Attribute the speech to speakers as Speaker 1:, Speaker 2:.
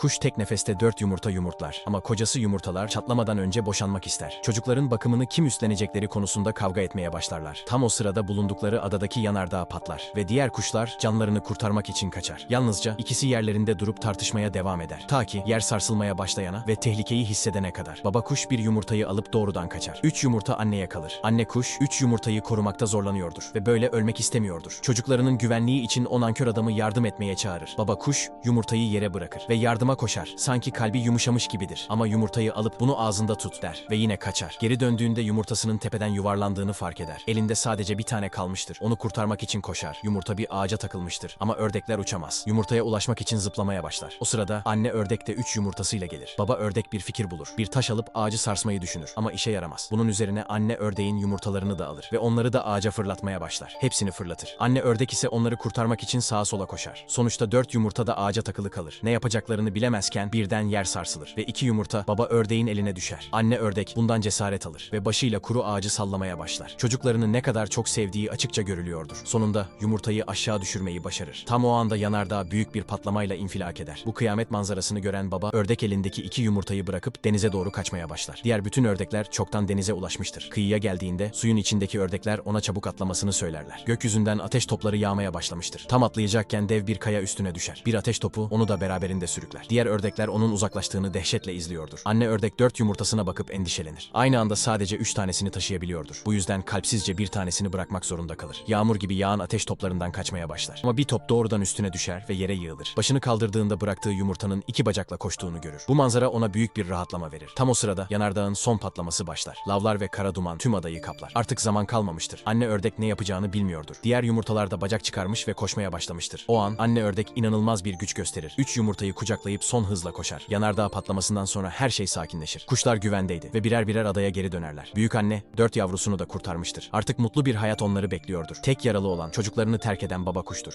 Speaker 1: Kuş tek nefeste dört yumurta yumurtlar ama kocası yumurtalar çatlamadan önce boşanmak ister. Çocukların bakımını kim üstlenecekleri konusunda kavga etmeye başlarlar. Tam o sırada bulundukları adadaki yanardağ patlar ve diğer kuşlar canlarını kurtarmak için kaçar. Yalnızca ikisi yerlerinde durup tartışmaya devam eder. Ta ki yer sarsılmaya başlayana ve tehlikeyi hissedene kadar. Baba kuş bir yumurtayı alıp doğrudan kaçar. Üç yumurta anneye kalır. Anne kuş üç yumurtayı korumakta zorlanıyordur ve böyle ölmek istemiyordur. Çocuklarının güvenliği için o nankör adamı yardım etmeye çağırır. Baba kuş yumurtayı yere bırakır ve yardıma koşar. Sanki kalbi yumuşamış gibidir. Ama yumurtayı alıp bunu ağzında tut der ve yine kaçar. Geri döndüğünde yumurtasının tepeden yuvarlandığını fark eder. Elinde sadece bir tane kalmıştır. Onu kurtarmak için koşar. Yumurta bir ağaca takılmıştır. Ama ördekler uçamaz. Yumurtaya ulaşmak için zıplamaya başlar. O sırada anne ördek de üç yumurtasıyla gelir. Baba ördek bir fikir bulur. Bir taş alıp ağacı sarsmayı düşünür. Ama işe yaramaz. Bunun üzerine anne ördeğin yumurtalarını da alır ve onları da ağaca fırlatmaya başlar. Hepsini fırlatır. Anne ördek ise onları kurtarmak için sağa sola koşar. Sonuçta dört yumurta da ağaca takılı kalır. Ne yapacaklarını bilemezken birden yer sarsılır ve iki yumurta baba ördeğin eline düşer. Anne ördek bundan cesaret alır ve başıyla kuru ağacı sallamaya başlar. Çocuklarını ne kadar çok sevdiği açıkça görülüyordur. Sonunda yumurtayı aşağı düşürmeyi başarır. Tam o anda yanardağ büyük bir patlamayla infilak eder. Bu kıyamet manzarasını gören baba ördek elindeki iki yumurtayı bırakıp denize doğru kaçmaya başlar. Diğer bütün ördekler çoktan denize ulaşmıştır. Kıyıya geldiğinde suyun içindeki ördekler ona çabuk atlamasını söylerler. Gökyüzünden ateş topları yağmaya başlamıştır. Tam atlayacakken dev bir kaya üstüne düşer. Bir ateş topu onu da beraberinde sürükler. Diğer ördekler onun uzaklaştığını dehşetle izliyordur. Anne ördek dört yumurtasına bakıp endişelenir. Aynı anda sadece üç tanesini taşıyabiliyordur. Bu yüzden kalpsizce bir tanesini bırakmak zorunda kalır. Yağmur gibi yağan ateş toplarından kaçmaya başlar. Ama bir top doğrudan üstüne düşer ve yere yığılır. Başını kaldırdığında bıraktığı yumurtanın iki bacakla koştuğunu görür. Bu manzara ona büyük bir rahatlama verir. Tam o sırada yanardağın son patlaması başlar. Lavlar ve kara duman tüm adayı kaplar. Artık zaman kalmamıştır. Anne ördek ne yapacağını bilmiyordur. Diğer yumurtalar da bacak çıkarmış ve koşmaya başlamıştır. O an anne ördek inanılmaz bir güç gösterir. Üç yumurtayı kucaklayıp son hızla koşar. Yanardağ patlamasından sonra her şey sakinleşir. Kuşlar güvendeydi ve birer birer adaya geri dönerler. Büyük anne dört yavrusunu da kurtarmıştır. Artık mutlu bir hayat onları bekliyordur. Tek yaralı olan çocuklarını terk eden baba kuştur.